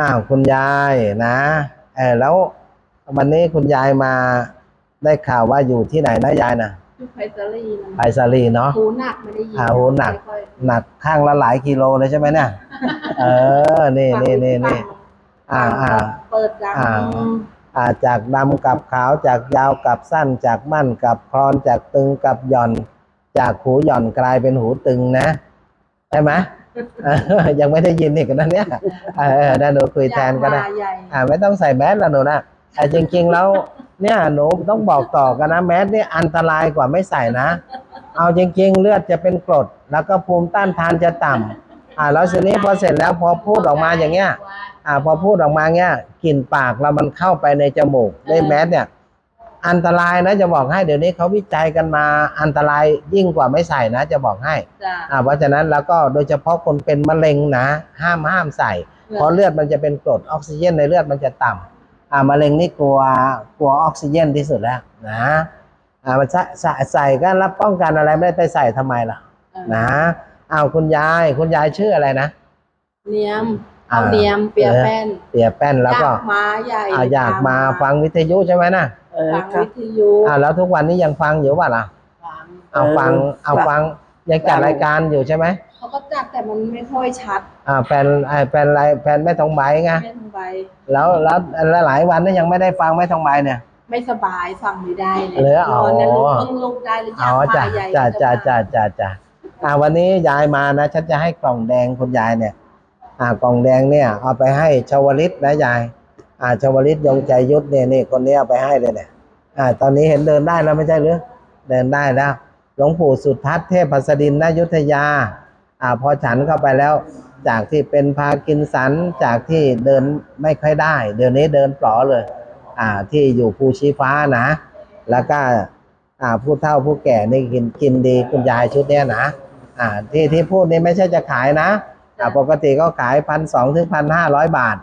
อ้าวคุณยายนะเออแล้ววันนี้คุณยายมาได้ข่าวว่าอยู่ที่ไหนนะยายนะยุคไพศาลีนะไปสาลีเนาะ หูหนักไม่ได้ยินอ่าหูหนัก ไม่ค่อยหนักข้างละหลายกิโลเลยใช่ไหมเนี่ย เออ นี่ฟังนี่นี่นี่ ฟังอ่าอ่า เปิดดังอ่า อ่าจากดำกับขาวจากยาวกับสั้นจากมั่นกับคลอนจากตึงกับหย่อน จากหูหย่อนกลายเป็นหูตึงนะใช่ไหมเออ ยังไม่ได้ยินอีกนะเนี่ยเออได้หนูคุยแทนก็ได้อ่าไม่ต้องใส่แมสแล้วหนูนะแต่จริงๆแล้วเนี่ยหนูต้องบอกต่อกันนะแมสเนี่ยอันตรายกว่าไม่ใส่นะ เอาจริง ๆ เลือดจะเป็นกรด แล้วก็ภูมิต้านทานจะต่ำอ่าแล้วทีนี้พอเสร็จแล้วพอพูดออกมาอย่างเงี้ย อ่าพอพูดออกมาเงี้ยกลิ่นปากเรามันเข้าไปในจมูกด้วยแมสเนี่ย อันตรายนะจะบอกให้เดี๋ยวนี้เขาวิจัยกันมาอันตรายยิ่งกว่าไม่ใส่นะ จะบอกให้จ้ะ อ่าเพราะฉะนั้นแล้วก็โดยเฉพาะคนเป็นมะเร็งนะ ห้ามห้ามใส่เพราะเลือดมันจะเป็นกรดออกซิเจนในเลือดมันจะต่ำอ่ามะเร็งนี่กลัวกลัวออกซิเจนที่สุดแล้วนะอ่ามันใส่ใส่ใส่ก็รับป้องกันอะไรไม่ได้ไปใส่ทำไมล่ะ เออนะอ้าวคุณยายคุณยายชื่ออะไรนะ เนียมอ่าเอาเนียมเปียแป้นเปียแป้นแล้วก็อยากมาใหญ่ อ่าอยากมาฟังวิทยุใช่ไหมนะ เออฟังครับวิทยุอ่าแล้วทุกวันนี้ยังฟังอยู่ป่ะล่ะฟังเอาฟังเอาฟังฟังยังจัดรายการอยู่ใช่ไหมเขาก็จัดแต่มันไม่ค่อยชัดอ่าแฟนไอ้แฟนไรแฟนแม่ทองใบไงไม่ทางใบแล้วแล้วแล้วหลายวันนี่ยังไม่ได้ฟังแม่ทองใบเนี่ย ไม่สบายฟังไม่ได้เลยเหรออ๋อ นอนเนี่ยลุกเพิ่งลุกได้หรือยัอ๋งอจ้ะมาใหญ่จ้ะก็จ้ะมาจ้ะจ้ะจ้ะอ่าวันนี้ยายมานะฉันจะให้กล่องแดงคุณยายเนี่ย อ่ากล่องแดงเนี่ย เอาไปให้ชาวลิตนะยาย อ่าชาวลิตยงใจยุทธเนี่ยนี่คนนี้เอาไปให้เลยเนี่ยอ่าตอนนี้เห็นเดินได้แล้วไม่ใช่หรือเดินได้แล้วหลวงปู่สุทัศน์เทพหัสดินนยุทธยาอ่าพอฉันเข้าไปแล้ว จากที่เป็นพากินสันจากที่เดินไม่ค่อยได้ เดี๋ยวนี้เดินปลอเลย อ่าที่อยู่ภูชีฟ้านะ แล้วก็อ่าผู้เฒ่าผู้แก่นี่กินกินดีคุณยายชุดเนี้ยนะอ่าที่ที่พูดนี่ไม่ใช่จะขายนะอ่าปกติก็ขายพันสองถึงพันห้าร้อยบาท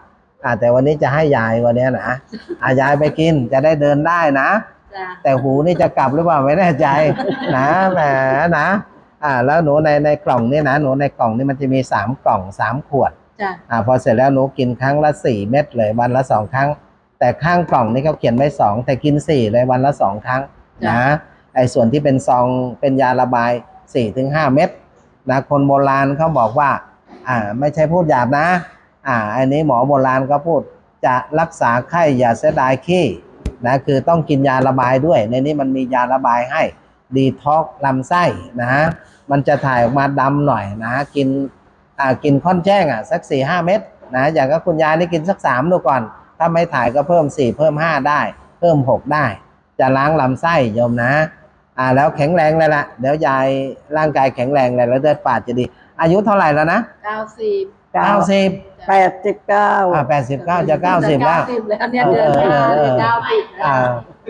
อ่าแต่วันนี้จะให้ยายวันเนี้ยนะอ่ายายไปกินจะได้เดินได้นะจ้ะแต่หูนี่จะกลับหรือเปล่าไม่แน่ใจนะแหมนะอ่าแล้วหนูในในกล่องนี่นะหนูในกล่องนี่มันจะมีสามกล่องสามขวดจ้ะอ่าพอเสร็จแล้วหนูกินครั้งละสี่เม็ดเลยวันละสองครั้ง แต่ข้างกล่องนี่เขาเขียนไว้สองแต่กินสี่เลยวันละสองครั้งนะไอ้ส่วนที่เป็นซองเป็นยาระบายสี่ถึงห้าเม็ดนะคนโบราณเขาบอกว่าอ่าไม่ใช่พูดหยาบนะ อ่าอันนี้หมอโบราณก็พูดจะรักษาไข้อย่าเสียดายขี้นะคือต้องกินยาระบายด้วย ในนี้มันมียาระบายให้ดีท็อกลำไส้นะมันจะถ่ายออกมาดำหน่อยนะกินอ่ากินค่อนแจ้งอะสักสี่ห้าเม็ดนะอย่างก็คุณยายนี่กินสักสามดูก่อน ถ้าไม่ถ่ายก็เพิ่มสี่เพิ่มห้าได้ เพิ่มหกได้ จะล้างลำไส้โยมนะอ่าแล้วแข็งแรงเลยละเดี๋ยวยายร่างกายแข็งแรงเลยแล้วเลือดฝาจะดี อายุเท่าไหร่แล้วนะ เก้าสิบ เก้าเก้าสิบแปดสิบเก้าอ่าแปดสิบเก้าจะเก้าสิบแล้วเก้าสิบแล้วเนี่ยเดือนหน้าเออเออเก้าสิบแล้วอ่า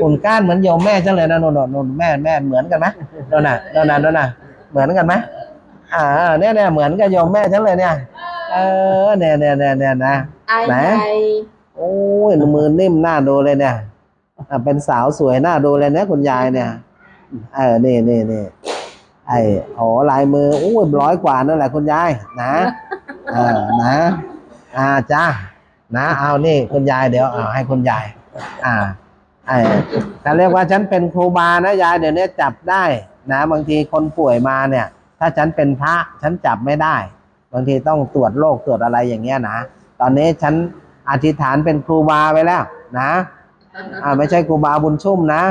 อุ่นก้านเหมือนโยมแม่จังเลยนะนนนนนแม่แม่เหมือนกันไหมโดนน่ะโดนน่ะโดนน่ะเหมือนกันไหมอ่าเนี่ยเนี่ยเหมือนกับโยมแม่ฉันเลยเนี่ย เออเนี่ยเนี่ยเนี่ยเนี่ยนะไอ้ไหนใหญ่โอ้ยมือนิ่มหน้าดูเลยเนี่ยอะเป็นสาวสวยหน้าดูเลยนะคุณยายเนี่ย เออนี่นี่นี่ไอ้โอ้ลายมือโอ้ยร้อยกว่านั่นแหละคุณยายนะ เออนะ อ่าจ้านะ เอานี่คุณยายเดี๋ยวเอาให้คุณยาย อ่าไอ้ถ้าเรียกว่าฉันเป็นครูบานะยายเดี๋ยวนี้จับได้ นะบางทีคนป่วยมาเนี่ย ถ้าฉันเป็นพระฉันจับไม่ได้ บางทีต้องตรวจโรคตรวจอะไรอย่างเงี้ยนะตอนนี้ฉันอธิษฐานเป็นครูบาไปแล้ว นะอ่าไม่ใช่ครูบาบุญชุ่มนะ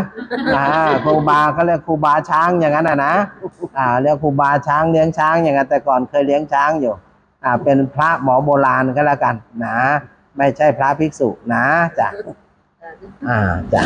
อ่าครูบาเขาเรียกครูบาช้างอย่างนั้นนะนะอ่าเรียกครูบาช้างเลี้ยงช้างอย่างนั้นแต่ก่อนเคยเลี้ยงช้างอยู่ อ่าเป็นพระหมอโบราณก็แล้วกันนะ ไม่ใช่พระภิกษุนะจ้ะอ่าจ้ะ